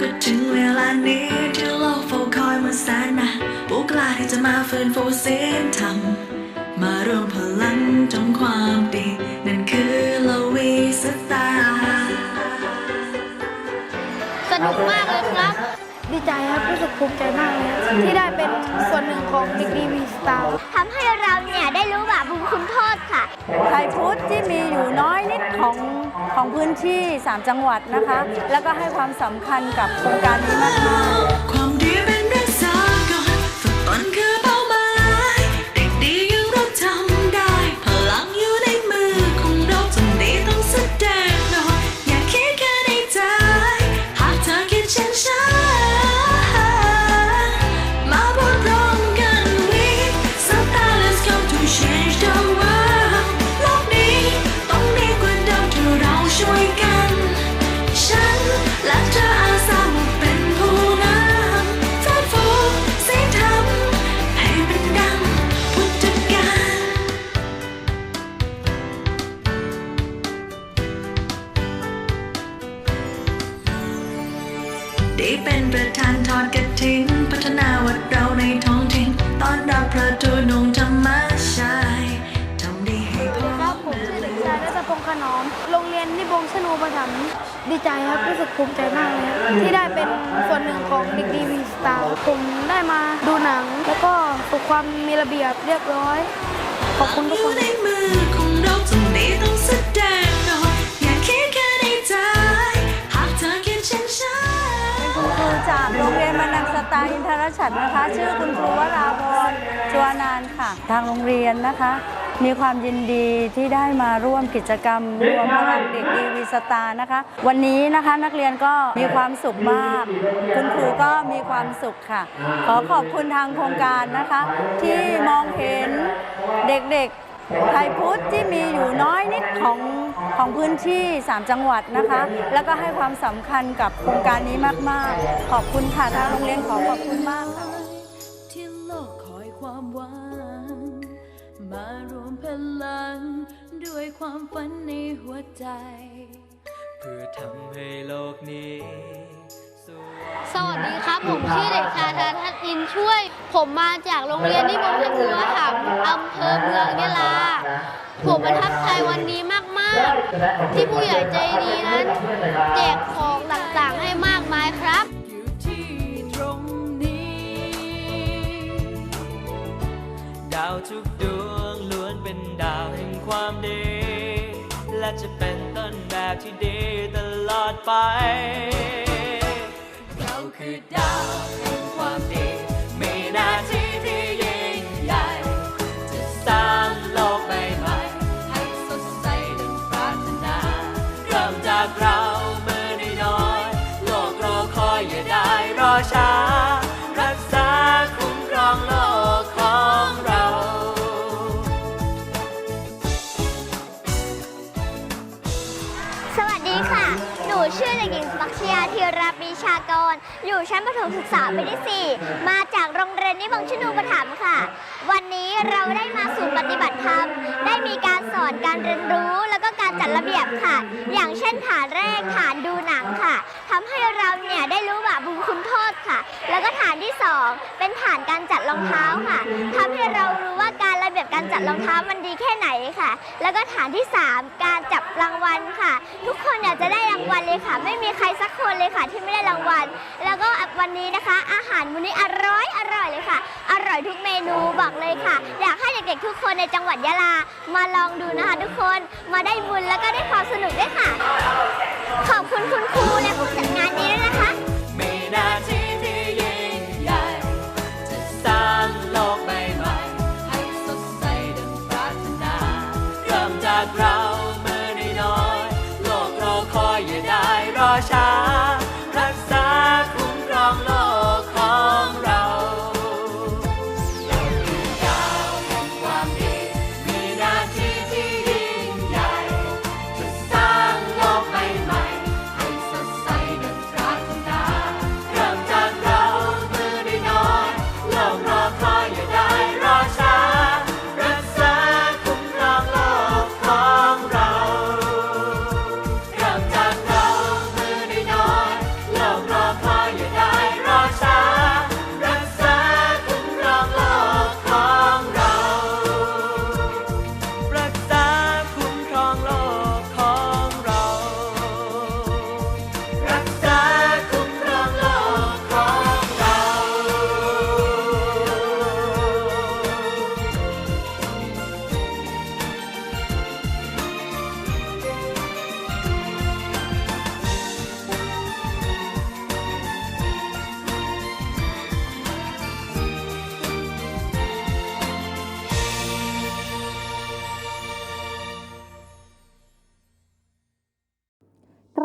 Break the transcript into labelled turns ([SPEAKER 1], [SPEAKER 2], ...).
[SPEAKER 1] ก็ถึงเวลานี้ที่โลกเฝ้าคอยมาแสนนานผู้กล้าที่จะมาฟื้นฟูเสียงธรรมมารวมพลังจงความดี นั่นคือลาวีสตาร์
[SPEAKER 2] สนุกมากเลยครับ
[SPEAKER 3] ดีใจครับรู้สึกภูมิใจมากเลยครับที่ได้เป็นส่วนหนึ่งของเด็กดีวีสตาร์
[SPEAKER 2] ทำให้เราเนี่ยได้รู้บาปบุญคุณโทษค่ะ
[SPEAKER 4] ไทยพุทธที่มีอยู่น้อยนิดของ ของพื้นที่ 3 จังหวัดนะคะ แล้วก็ให้ความสำคัญกับโครงการนี้มากๆ
[SPEAKER 1] ได้เป็นประธานทอดกระถิ่นพัฒนาวัดเราในท้องถิ่นตอนรับพระทูนงธรรมชายทำดีให้พ่อ
[SPEAKER 3] ครับผมชื่อเด็กชายรัตพงษ์ขนอม โรงเรียนนิบงชนูประถมดีใจครับรู้สึกภูมิใจมากเลยที่ได้เป็นส่วนหนึ่งของเด็กดีวีสตาร์ผมได้มาดูหนัง แล้วก็ฝึกความมีระเบียบเรียบร้อย ขอบคุณทุกคน
[SPEAKER 1] จาก
[SPEAKER 4] โรงเรียนมานังสตาอินทรชัดนะคะ ชื่อคุณครูวราพรจวนานค่ะ ทางโรงเรียนนะคะ มีความยินดีที่ได้มาร่วมกิจกรรมรวมพลังเด็กดีวีสตาร์นะคะ วันนี้นะคะนักเรียนก็มีความสุขมาก คุณครูก็มีความสุขค่ะ ขอขอบคุณทางโครงการนะคะ ที่มองเห็นเด็กๆไทยพุทธที่มีอยู่น้อยนิดของ ของพื้นที่ 3 จังหวัดนะคะ แล้วก็ให้ความสำคัญกับโครงการนี้มาก ๆ ขอบคุณค่ะทางโรงเรียนขอขอบคุณมากค่ะ
[SPEAKER 1] ที่โลกคอยความหวังมารวมพลัง ด้วยความฝันในหัวใจ
[SPEAKER 5] เพื่อทำให้โลกนี้ สวย
[SPEAKER 2] สวัสดีครับ ผมชื่อเด็กชายธนทัศน์อินช่วย ผมมาจากโรงเรียนนิบงชนูประถมภ์อำเภอเมืองยะลา ผมประทับใจวันนี้มากๆ ที่ผู้ใหญ่ใจดีนั้น แจกของต่างๆให้มากมายครับ
[SPEAKER 1] อยู่ที่ตรงนี้
[SPEAKER 5] ดาวทุกดวงล้วนเป็นดาวแห่งความดี และจะเป็นต้นแบบที่ดีตลอดไป เอยู่ชั้
[SPEAKER 2] นประถมศึกษาปีที่ 4 มาจากโรงเรียนนิบงชนูปถัมภ์ค่ะ วันนี้เราได้มาศูนปฏิบัติธรรม ได้มีการสอนการเรียนรู้ แล้วก็การจัดระเบียบค่ะ อย่างเช่นฐานแรกฐานดูหนังค่ะทำให้เราเนี่ยได้รู้บาปบุญคุณโทษค่ะ แล้วก็ฐานที่ 2 เป็นฐานการจัดรองเท้าค่ะทำให้เรารู้ว่าการระเบียบการจัดรองเท้ามันดีแค่ไหนค่ะ แล้วก็ฐานที่ 3 การจับราง ทุกคนอยากจะได้รางวัลเลยค่ะ ไม่มีใครสักคนเลยค่ะ ที่ไม่ได้รางวัล แล้วก็วันนี้นะคะ อาหารมื้อนี้อร่อยอร่อยเลยค่ะ อร่อยทุกเมนูบอกเลยค่ะ อยากให้เด็กๆทุกคนในจังหวัดยะลามาลองดูนะคะ ทุกคนมาได้บุญแล้วก็ได้ความสนุกด้วยค่ะ ขอบคุณคุณครูและผู้จัดงานนี้